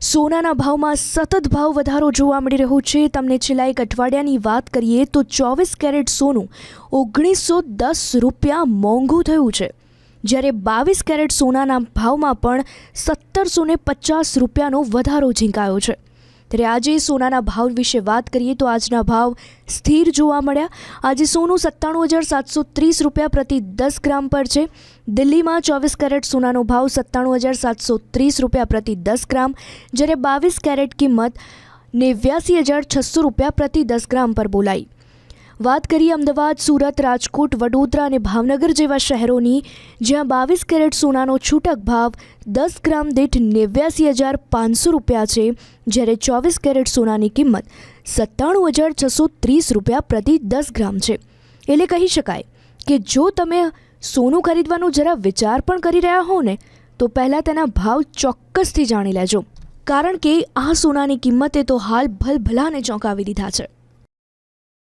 સોનાના ભાવમાં સતત ભાવ વધારો જોવા મળી રહ્યો છે. તમને છેલ્લા એક અઠવાડિયાની વાત કરીએ તો ચોવીસ કેરેટ સોનું ઓગણીસો દસ રૂપિયા મોંઘું થયું છે. જ્યારે બાવીસ કેરેટ સોનાના ભાવમાં પણ સત્તરસો પચાસ રૂપિયાનો વધારો ઝીંકાયો છે. ત્યારે આજે સોનાના ભાવ વિશે વાત કરીએ તો આજના ભાવ સ્થિર જોવા મળ્યા. આજે સોનું સત્તાણું હજાર સાતસો ત્રીસ રૂપિયા પ્રતિ દસ ગ્રામ પર છે. દિલ્હીમાં ચોવીસ કેરેટ સોનાનો ભાવ સત્તાણું હજાર સાતસો ત્રીસ રૂપિયા પ્રતિ દસ ગ્રામ. જ્યારે બાવીસ કેરેટ કિંમત નેવ્યાસી હજાર છસો રૂપિયા પ્રતિ દસ ગ્રામ પર બોલાઈ. વાત કરીએ અમદાવાદ, સુરત, રાજકોટ, વડોદરા અને ભાવનગર જેવા શહેરોની, જ્યાં બાવીસ કેરેટ સોનાનો છૂટક ભાવ દસ ગ્રામ દીઠ નેવ્યાસી હજાર પાંચસો રૂપિયા છે, જ્યારે ચોવીસ કેરેટ સોનાની કિંમત સત્તાણું હજાર છસો ત્રીસ રૂપિયા પ્રતિ દસ ગ્રામ છે. એટલે કહી શકાય કે જો તમે સોનું ખરીદવાનો જરા વિચાર પણ કરી રહ્યા હો ને, તો પહેલાં તેના ભાવ ચોક્કસથી જાણી લેજો. કારણ કે આ સોનાની કિંમતે તો હાલ ભલભલાને ચોંકાવી દીધા છે.